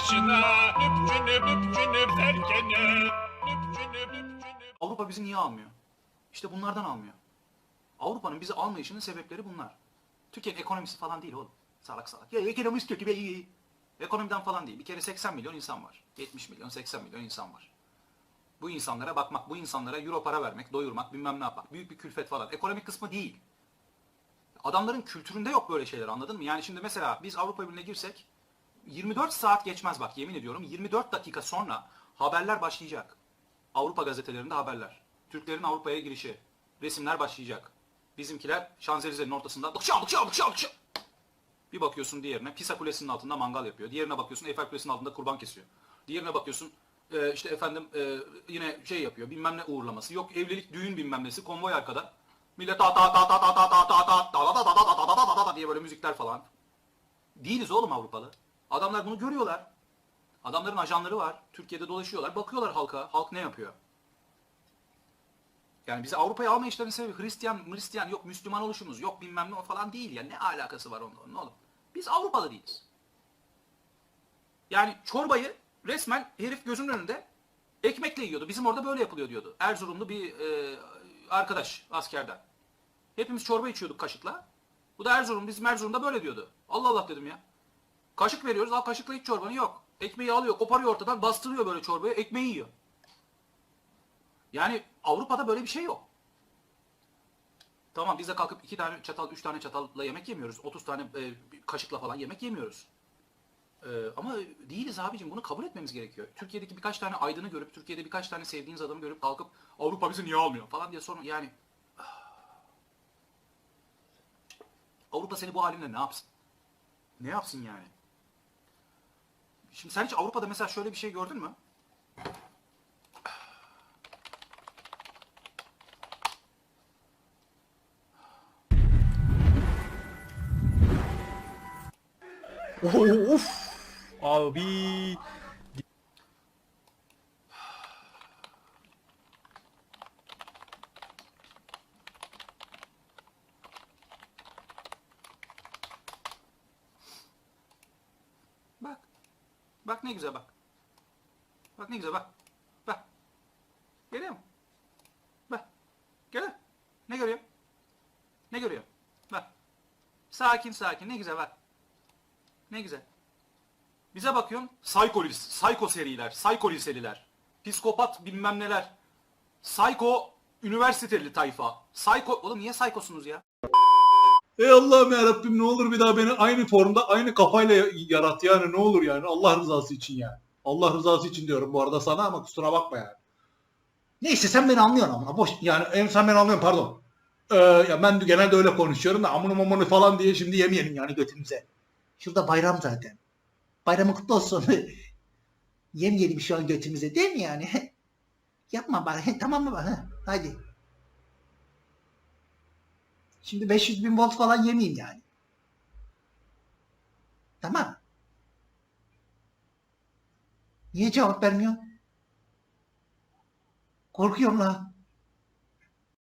başına Üpçünüp üpçünüp derkene Üpçünüp üpçünüp Avrupa bizi niye almıyor? İşte bunlardan almıyor. Avrupa'nın bizi almayışının sebepleri bunlar. Türkiye'nin ekonomisi falan değil oğlum. Salak salak. Ya ekonomisi kötü be iyi. Ekonomiden falan değil. Bir kere 80 milyon insan var. 70 milyon, 80 milyon insan var. Bu insanlara bakmak, bu insanlara euro para vermek, doyurmak, bilmem ne yapmak. Büyük bir külfet falan. Ekonomik kısmı değil. Adamların kültüründe yok böyle şeyler anladın mı? Yani şimdi mesela biz Avrupa Birliği'ne girsek 24 saat geçmez bak yemin ediyorum 24 dakika sonra haberler başlayacak. Avrupa gazetelerinde haberler. Türklerin Avrupa'ya girişi. Resimler başlayacak. Bizimkiler Şanzelize'nin ortasında dıkşa dıkşa dıkşa dıkşa. Bir bakıyorsun diğerine Pisa Kulesi'nin altında mangal yapıyor. Diğerine bakıyorsun Eiffel Kulesi'nin altında kurban kesiyor. Diğerine bakıyorsun e, işte efendim e, yine şey yapıyor bilmem ne uğurlaması. Yok evlilik düğün bilmem nesi konvoy arkada. Millet ta ta ta ta ta ta ta ta ta ta ta ta ta ta ta ta ta ta diye böyle müzikler falan. Değiliz oğlum Avrupalı. Adamlar bunu görüyorlar. Adamların ajanları var. Türkiye'de dolaşıyorlar. Bakıyorlar halka. Halk ne yapıyor? Yani bizi Avrupa'ya alma işlerinin sebebi Hristiyan, Hristiyan yok Müslüman oluşumuz yok bilmem ne falan değil ya. Ne alakası var onunla, onun oğlum? Biz Avrupalı değiliz. Yani çorbayı resmen herif gözünün önünde ekmekle yiyordu. Bizim orada böyle yapılıyor diyordu. Erzurumlu bir e, arkadaş askerden. Hepimiz çorba içiyorduk kaşıkla. Bu da Erzurum. Bizim Erzurum'da böyle diyordu. Allah Allah dedim ya. Kaşık veriyoruz. Al kaşıkla iç çorbanı yok. Ekmeği alıyor, koparıyor ortadan, bastırıyor böyle çorbayı, ekmeği yiyor. Yani Avrupa'da böyle bir şey yok. Tamam biz de kalkıp iki tane çatal, üç tane çatalla yemek yemiyoruz. 30 tane e, kaşıkla falan yemek yemiyoruz. E, ama değiliz abicim bunu kabul etmemiz gerekiyor. Türkiye'deki birkaç tane aydını görüp, Türkiye'de birkaç tane sevdiğiniz adamı görüp kalkıp Avrupa bizi niye almıyor falan diye sorun yani. Avrupa seni bu halinle ne yapsın? Ne yapsın yani? Şimdi sen hiç Avrupa'da mesela şöyle bir şey gördün mü? Of. Abi. Bak. Bak ne güzel bak. Bak ne güzel bak. Bak. Görüyor musun? Bak. Görüyor? Ne görüyor? Ne görüyor? Bak. Sakin sakin ne güzel bak. Ne güzel. Bize bakıyorsun. Psycho, lis- psycho seriler, psycho liseliler. Psikopat bilmem neler. Psycho üniversiteli tayfa. Psycho... Oğlum niye psychosunuz ya? Ey Allah'ım ya Rabbim ne olur bir daha beni aynı formda aynı kafayla yarat yani ne olur yani Allah rızası için yani. Allah rızası için diyorum bu arada sana ama kusura bakma yani. Neyse sen beni anlıyorsun ama boş yani en sen beni anlıyorsun pardon. Ee, ya ben de genelde öyle konuşuyorum da amını mamını falan diye şimdi yemeyelim yani götümüze. Şurada bayram zaten. Bayramı kutlu olsun. yemeyelim şu an götümüze değil mi yani? Yapma bari tamam mı? Ha, Hadi. Şimdi 500 bin volt falan yemeyeyim yani. Tamam. Niye cevap vermiyor? Korkuyorum la.